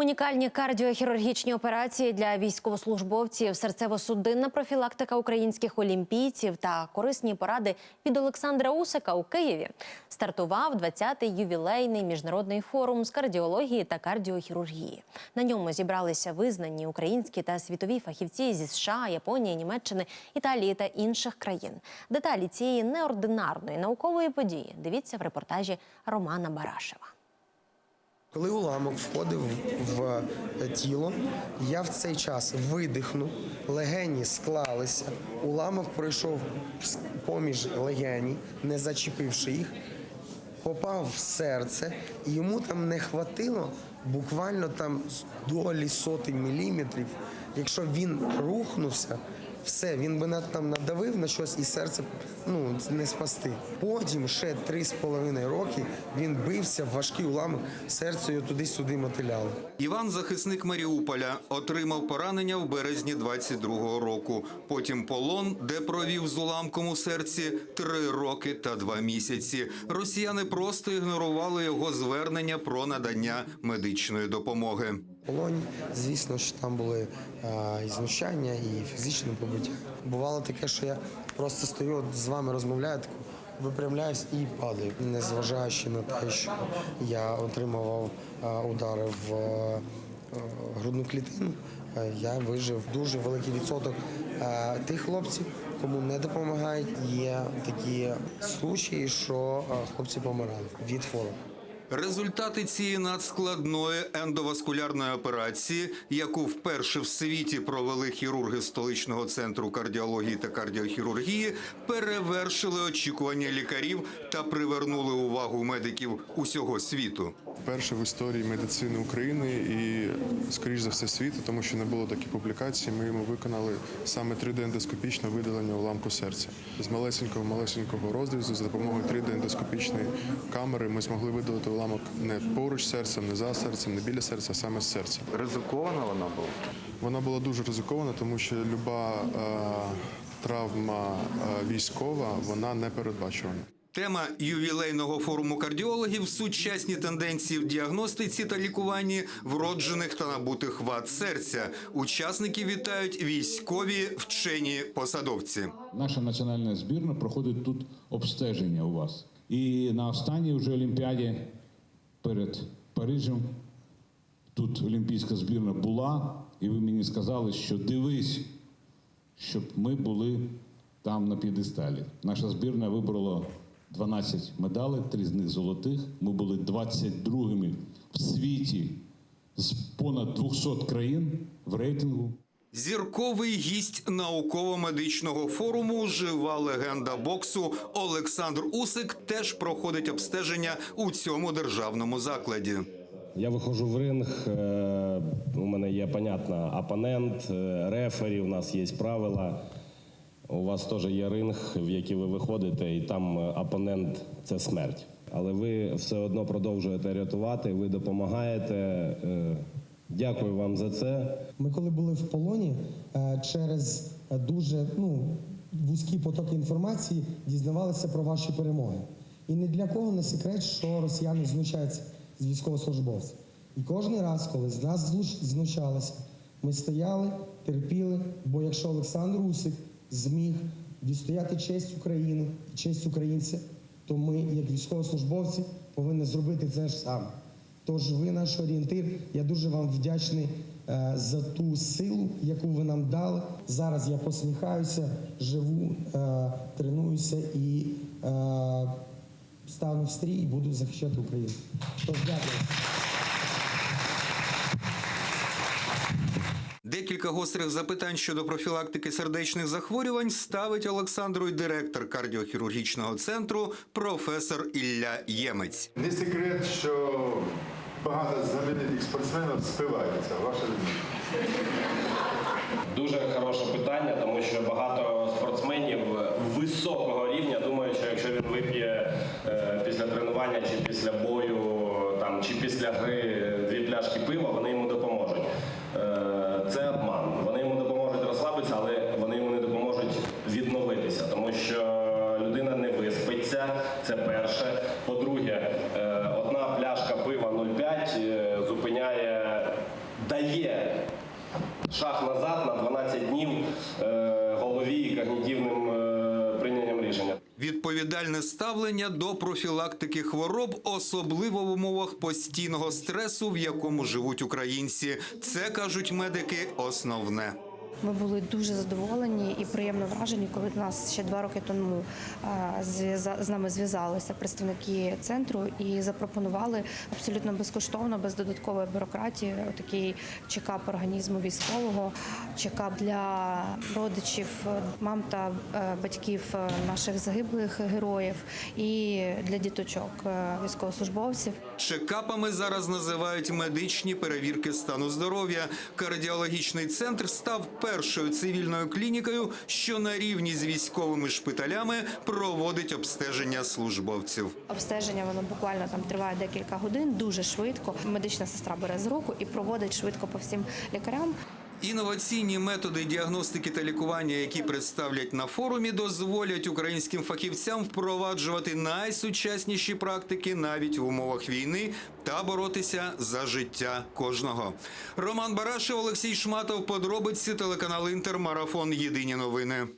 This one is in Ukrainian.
Унікальні кардіохірургічні операції для військовослужбовців, серцево-судинна профілактика українських олімпійців та корисні поради від Олександра Усика у Києві. Стартував 20-й ювілейний міжнародний форум з кардіології та кардіохірургії. На ньому зібралися визнані українські та світові фахівці зі США, Японії, Німеччини, Італії та інших країн. Деталі цієї неординарної наукової події дивіться в репортажі Романа Барашева. Коли уламок входив в тіло, я в цей час видихнув, легені склалися, уламок пройшов поміж легені, не зачепивши їх, попав в серце, і йому там не хватило буквально там долі сотень міліметрів. Якщо він рухнувся, все, він би на- там надавив на щось і серце ну, не спасти. Потім ще три з половиною роки він бився в важкий уламок, серце його туди-сюди мотиляло. Іван, захисник Маріуполя, отримав поранення в березні 22-го року. Потім полон, де провів з уламком у серці три роки та два місяці. Росіяни просто ігнорували його звернення про надання медичної допомоги. Полоні, звісно, що там були а, і знущання, і фізичне побиття. Бувало таке, що я просто стою з вами розмовляю, таку, випрямляюсь і падаю, незважаючи на те, що я отримував а, удари в е, грудну клітину. е, Я вижив дуже великий відсоток е, тих хлопців, кому не допомагають. Є такі случаї, що е, хлопці помирали від хвороб. Результати цієї надскладної ендоваскулярної операції, яку вперше в світі провели хірурги столичного центру кардіології та кардіохірургії, перевершили очікування лікарів та привернули увагу медиків усього світу. Перше в історії медицини України і, скоріш за все, світу, тому що не було таких публікацій. Ми йому виконали саме 3D-ендоскопічне видалення уламку серця. З малесенького малесенького розрізу за допомогою 3D-ендоскопічної камери ми змогли видалити уламок не поруч серцем, не за серцем, не біля серця, а саме з серця. Ризикована вона була. Вона була дуже ризикована, тому що люба е, травма е, військова вона не передбачувана. Тема ювілейного форуму кардіологів сучасні тенденції в діагностиці та лікуванні вроджених та набутих вад серця. Учасники вітають військові вчені посадовці. Наша національна збірна проходить тут обстеження у вас. І на останній вже Олімпіаді перед Парижем тут олімпійська збірна була, і ви мені сказали, що дивись, щоб ми були там на п'єдесталі. Наша збірна вибрала 12 медалей, три з них золотих. Ми були 22-ми в світі з понад 200 країн в рейтингу. Зірковий гість науково-медичного форуму, жива легенда боксу Олександр Усик теж проходить обстеження у цьому державному закладі. Я виходжу в ринг. е, У мене є понятно опонент, е, рефері, у нас є правила. У вас теж є ринг, в який ви виходите, і там е, опонент це смерть. Але ви все одно продовжуєте рятувати, ви допомагаєте. Дякую вам за це. Ми коли були в полоні, е, через е, дуже ну, вузькі потоки інформації дізнавалися про ваші перемоги. І ні для кого не секрет, що росіяни знущаються з військовослужбовців. І кожен раз, коли з нас знущалися, ми стояли, терпіли, бо якщо Олександр Усик зміг відстояти честь України, честь українця, то ми, як військовослужбовці, повинні зробити це ж саме. Тож ви наш орієнтир. Я дуже вам вдячний е, за ту силу, яку ви нам дали. Зараз я посміхаюся, живу, е, тренуюся і е, стану в стрій і буду захищати Україну. Тож дякую. Декілька гострих запитань щодо профілактики сердечних захворювань ставить Олександру й директор кардіохірургічного центру професор Ілля Ємець. Не секрет, що багато знаменитих спортсменів спиваються. Ваше? Дуже хороше питання, тому що багато спортсменів високого рівня думають, що якщо він вип'є е, після тренування чи після бою, там чи після гри дві пляшки пива, вони йому допоможуть. Е, Це обман. Вони йому допоможуть розслабитися, але вони йому не допоможуть відновитися, тому що людина не виспиться. Це перше. По-друге, е, одна пляшка пива 0,5 е, зупиняє шаг назад на 12 днів е, голові і когнітивним е, прийнянням рішення. Відповідальне ставлення до профілактики хвороб, особливо в умовах постійного стресу, в якому живуть українці. Це кажуть медики. Основне. Ми були дуже задоволені і приємно вражені, коли нас ще два роки тому з нами зв'язалися представники центру і запропонували абсолютно безкоштовно, без додаткової бюрократії, такий чекап організму військового, чекап для родичів, мам та е, батьків е, наших загиблих героїв і для діточок е, військовослужбовців. Чекапами зараз називають медичні перевірки стану здоров'я. Кардіологічний центр став першою цивільною клінікою, що на рівні з військовими шпиталями проводить обстеження службовців. Обстеження воно буквально там триває декілька годин, дуже швидко. Медична сестра бере з руку і проводить швидко по всім лікарям. Інноваційні методи діагностики та лікування, які представлять на форумі, дозволять українським фахівцям впроваджувати найсучасніші практики навіть в умовах війни та боротися за життя кожного. Роман Барашев, Олексій Шматов, подробиці телеканал Інтер, марафон Єдині новини.